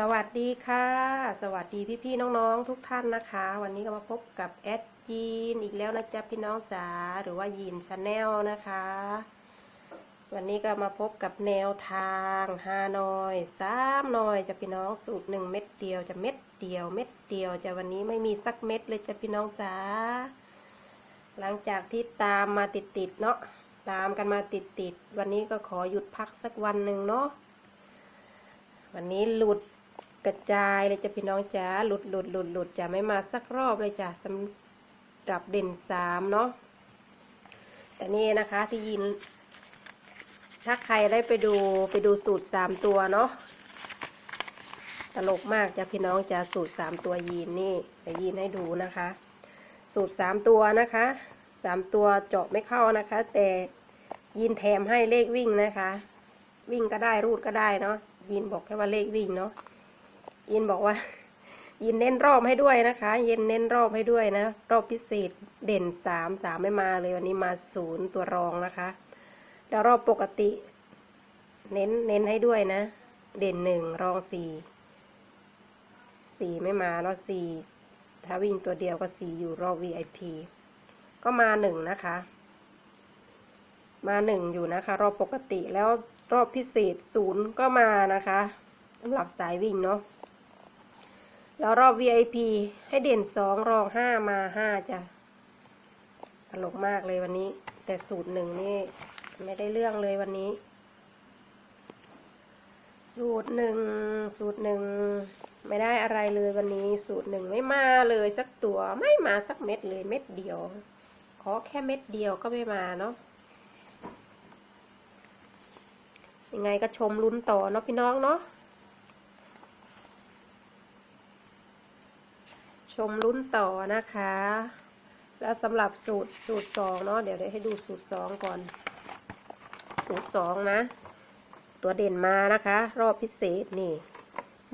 สวัสดีค่ะ สวัสดีพี่ๆน้องๆทุกท่านนะคะ วันนี้ก็มาพบกับแอดยีนอีกแล้วนะจ๊ะพี่น้องจ๋าหรือว่ายีนชาแนลนะคะ วันนี้ก็มาพบกับแนวทางฮานอยสามนอยจะพี่น้องสูตรหนึ่งเม็ดเดียวจะเม็ดเดียว เม็ดเดียวจะวันนี้ไม่มีสักเม็ดเลยจะพี่น้องจ๋าหลังจากที่ตามมาติดๆเนาะตามกันมาติดๆวันนี้ก็ขอหยุดพักสักวันหนึ่งเนาะวันนี้หลุด กระจายเลยจะพี่น้องจ๋าหลุดหลุดหลุดหลุดจะไม่มาสักรอบเลยจ้ะสำหรับเด่นสามเนาะแต่นี่นะคะที่ยิน ถ้าใครได้ไปดูไปดูสูตรสามตัวเนาะตลกมากจ้ะพี่น้องจะสูตรสามตัวยีนนี่แต่ยีนให้ดูนะคะ สูตรสามตัวนะคะสามตัวเจาะไม่เข้านะคะ แต่ยีนแถมให้เลขวิ่งนะคะ วิ่งก็ได้รูดก็ได้เนาะยินบอกแค่ว่าเลขวิ่งเนาะ ยินบอกว่า ยินเน้นรอบให้ด้วยนะคะยินเน้นรอบให้ด้วยนะ รอบพิเศษเด่นสามสามไม่มาเลยวันนี้มาศูนย์ตัวรองนะคะ แล้วรอบปกติ เน้นเน้นให้ด้วยนะ เด่นหนึ่งรองสี่สี่ไม่มาแล้วสี่ถ้าวิ่งตัวเดียวก็สี่อยู่รอบ VIP ก็มาหนึ่งนะคะ มาหนึ่งอยู่นะคะ รอบปกติแล้วรอบพิเศษศูนย์ก็มานะคะสำหรับสายวิ่งเนาะ แล้วรอบ VIP ให้เด่นสองรองห้ามาห้าจ้ะตลกมากเลยวันนี้ แต่สูตรหนึ่งนี่ ไม่ได้เรื่องเลยวันนี้ สูตรหนึ่งสูตรหนึ่งไม่ได้อะไรเลยวันนี้ สูตรหนึ่งไม่มาเลยสักตัวไม่มาสักเม็ดเลยเม็ดเดียว ขอแค่เม็ดเดียวก็ไม่มาเนาะยังไงก็ชมลุ้นต่อเนาะพี่น้องเนาะ ชมลุ้นต่อนะคะ แล้วสำหรับสูตรสูตรสองเนาะเดี๋ยวได้ให้ดูสูตรสองก่อน สูตรสองนะ ตัวเด่นมานะคะ รอบพิเศษนี่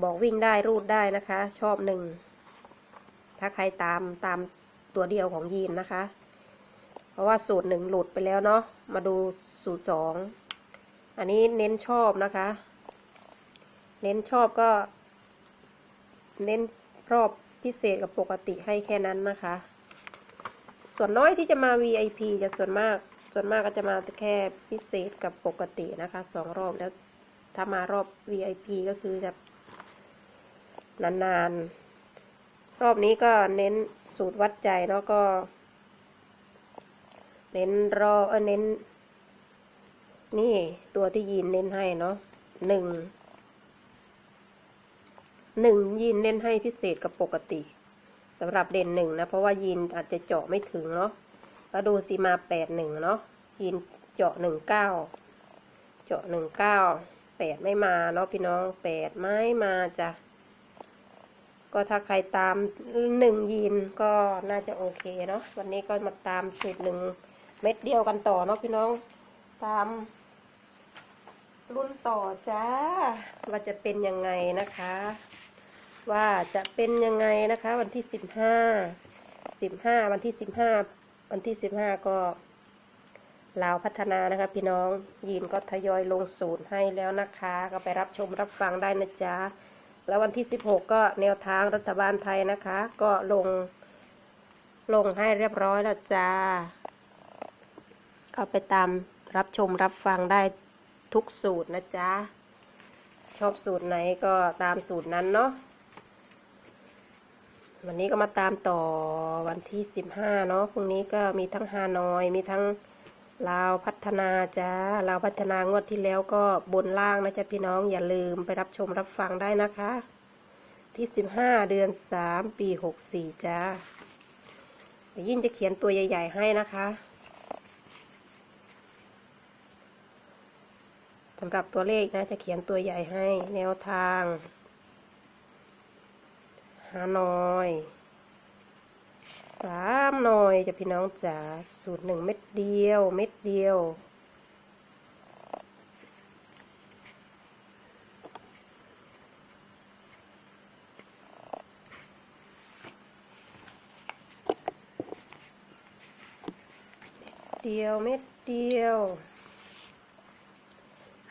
บอกวิ่งได้รูดได้นะคะ ชอบหนึ่งถ้าใครตามตามตัวเดียวของยีนนะคะ เพราะว่าสูตรหนึ่งหลุดไปแล้วเนาะมาดูสูตรสองอันนี้เน้นชอบนะคะ เน้นชอบก็ เน้นรอบ พิเศษกับปกติให้แค่นั้นนะคะ ส่วนน้อยที่จะมา VIP จะส่วนมาก ส่วนมากก็จะมาแค่พิเศษกับปกตินะคะสองรอบแล้วถ้ามารอบ VIP ก็คือจะนานๆ รอบนี้ก็เน้นสูตรวัดใจแล้วก็ เน้นรอเออเน้น นี่ตัวที่ยีนเน้นให้เนาะหนึ่ง หนึ่งยีนเน้นให้พิเศษกับปกติสำหรับเด่นหนึ่งนะ เพราะว่ายีนอาจจะเจาะไม่ถึงเนาะแล้วดูสิมาแปดหนึ่งเนาะยีนเจาะหนึ่งเก้าเจาะหนึ่งเก้าแปดไม่มาเนาะพี่น้องแปดไม่มาจ้ะก็ถ้าใครตามหนึ่งยีนก็น่าจะโอเคเนาะวันนี้ก็มาตามสูตรหนึ่งเม็ดเดียวกันต่อเนาะพี่น้องตามรุ่นต่อจ้าว่าจะเป็นยังไงนะคะ ว่าจะเป็นยังไงนะคะ วันที่สิบห้าสิบห้าวันที่สิบห้าวันที่สิบห้าก็ลาวพัฒนานะคะ พี่น้องยีนก็ทยอยลงสูตรให้แล้วนะคะ ก็ไปรับชมรับฟังได้นะจ๊ะแล้ววันที่สิบหกก็แนวทางรัฐบาลไทยนะคะ ก็ลง ลงให้เรียบร้อยแล้วจ้าก็ไปตามรับชมรับฟังได้ทุกสูตรนะจ๊ะ ชอบสูตรไหนก็ตามสูตรนั้นเนาะ วันนี้ก็มาตามต่อวันที่สิบห้าเนาะพรุ่งนี้ก็มีทั้งฮานอย มีทั้งลาวพัฒนาจ้าลาวพัฒนางวดที่แล้วก็บนล่างนะจ๊ะพี่น้องอย่าลืมไปรับชมรับฟังได้นะคะ ที่สิบห้าเดือนสามปีหกสี่จ้ายิ่งจะเขียนตัวใหญ่ ๆ ให้นะคะสำหรับตัวเลขนะจะเขียนตัวใหญ่ให้แนวทาง หาหน่อยสามหน่อยจะพี่น้องจ๋าสูตรหนึ่งเม็ดเดียว เม็ดเดียวเดียวเม็ดเดียว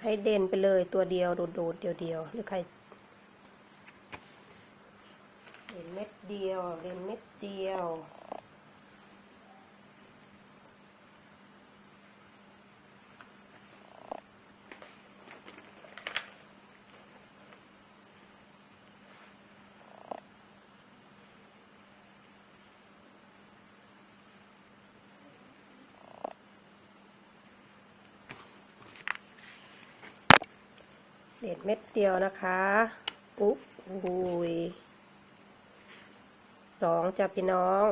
ให้เด่นไปเลยตัวเดียวโดดๆเดียวๆหรือใคร เด่น เดียวเด่นเม็ดเดียว เด็ดเม็ดเดียวนะคะอุ๊บอุย สองจ้ะพี่น้อง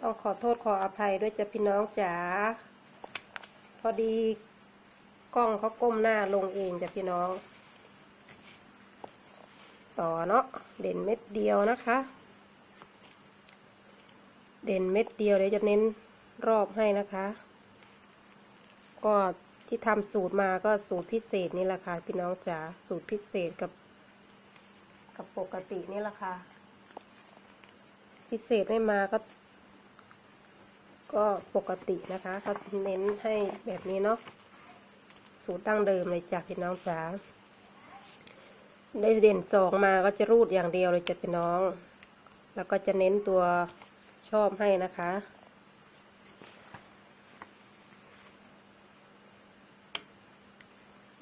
ต้องขอโทษขออภัยด้วยจ้ะพี่น้องจ๋า พอดีกล้องเขาก้มหน้าลงเองจ้ะพี่น้อง ต่อเนาะเด่นเม็ดเดียวนะคะ เด่นเม็ดเดียวเดี๋ยวจะเน้นรอบให้นะคะ ก็ ที่ทำสูตรมาก็สูตรพิเศษนี่แหละค่ะพี่น้องจ๋าสูตรพิเศษกับ กับปกตินี่แหละค่ะพิเศษไม่มาก็ ก็ปกตินะคะเขาเน้นให้แบบนี้เนาะสูตรดั้งเดิมเลยจ้ะพี่น้องจ๋าได้เด่นสองมาก็จะรูดอย่างเดียวเลยจ้ะพี่น้อง แล้วก็จะเน้นตัวชอบให้นะคะ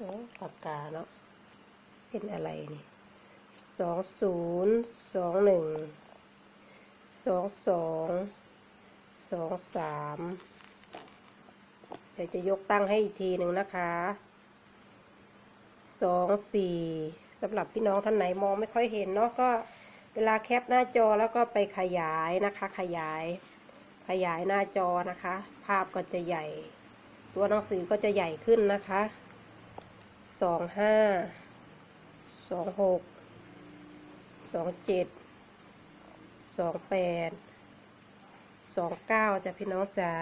โอ้ ปากกาเนาะ เป็นอะไรนี่สองศูนย์สองหนึ่งสองสองสองสามเดี๋ยวจะยกตั้งให้อีกทีหนึ่งนะคะสองสี่สำหรับพี่น้องท่านไหนมองไม่ค่อยเห็นเนาะก็เวลาแคปหน้าจอแล้วก็ไปขยายนะคะ ขยาย ขยายหน้าจอนะคะ ภาพก็จะใหญ่ ตัวหนังสือก็จะใหญ่ขึ้นนะคะ สองห้าสองหกสองเจ็ดสองแปดสองเก้าจ้ะพี่น้องจ๋า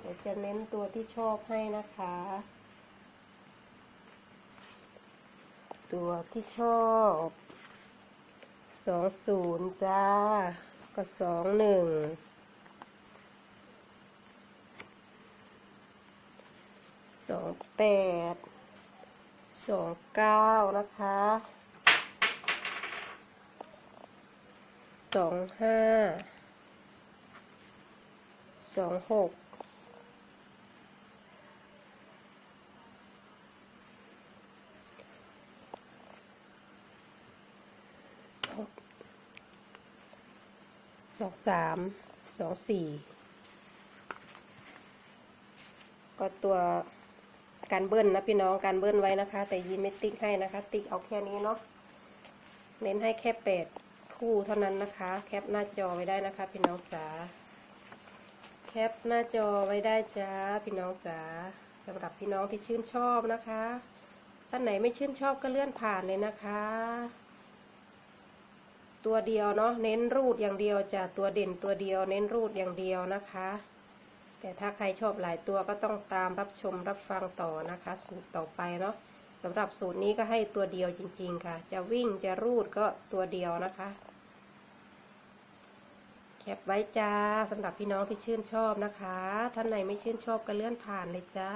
เดี๋ยวจะเน้นตัวที่ชอบให้นะคะ ตัวที่ชอบสองศูนย์จ้า ก็สองหนึ่งสองแปดสองเก้านะคะสองห้าสองหก สอง สองสามสองสี่ก็ตัวการเบิ้ลนะพี่น้องการเบิ้ลไว้นะคะ แต่ยีนไม่ติ๊กให้นะคะ ติ๊กเอาแค่นี้เนาะเน้นให้แค่แปดคู่เท่านั้นนะคะ แคปหน้าจอไว้ได้นะคะ พี่น้องจ๋าแคปหน้าจอไว้ได้จ้าพี่น้องจ๋าสำหรับพี่น้องที่ชื่นชอบนะคะท่านไหนไม่ชื่นชอบก็เลื่อนผ่านเลยนะคะ ตัวเดียวเนาะเน้นรูดอย่างเดียวจะตัวเด่นตัวเดียว เน้นรูดอย่างเดียวนะคะ แต่ถ้าใครชอบหลายตัวก็ต้องตามรับชมรับฟังต่อนะคะ สูตรต่อไปเนาะสำหรับสูตรนี้ก็ให้ตัวเดียวจริง ๆ ค่ะ จะวิ่งจะรูดก็ตัวเดียวนะคะ แคปไว้จ้าสำหรับพี่น้องที่ชื่นชอบนะคะ ท่านไหนไม่ชื่นชอบก็เลื่อนผ่านเลยจ้า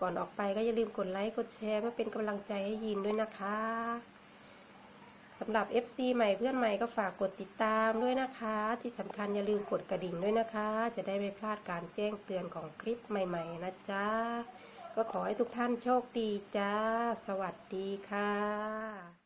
ก่อนออกไปก็อย่าลืมกดไลค์กดแชร์เพื่อเป็นกำลังใจให้ยินด้วยนะคะ สำหรับ FC ใหม่เพื่อนใหม่ก็ฝากกดติดตามด้วยนะคะ ที่สำคัญอย่าลืมกดกระดิ่งด้วยนะคะ จะได้ไม่พลาดการแจ้งเตือนของคลิปใหม่ ๆ นะจ๊ะ ก็ขอให้ทุกท่านโชคดีจ้า สวัสดีค่ะ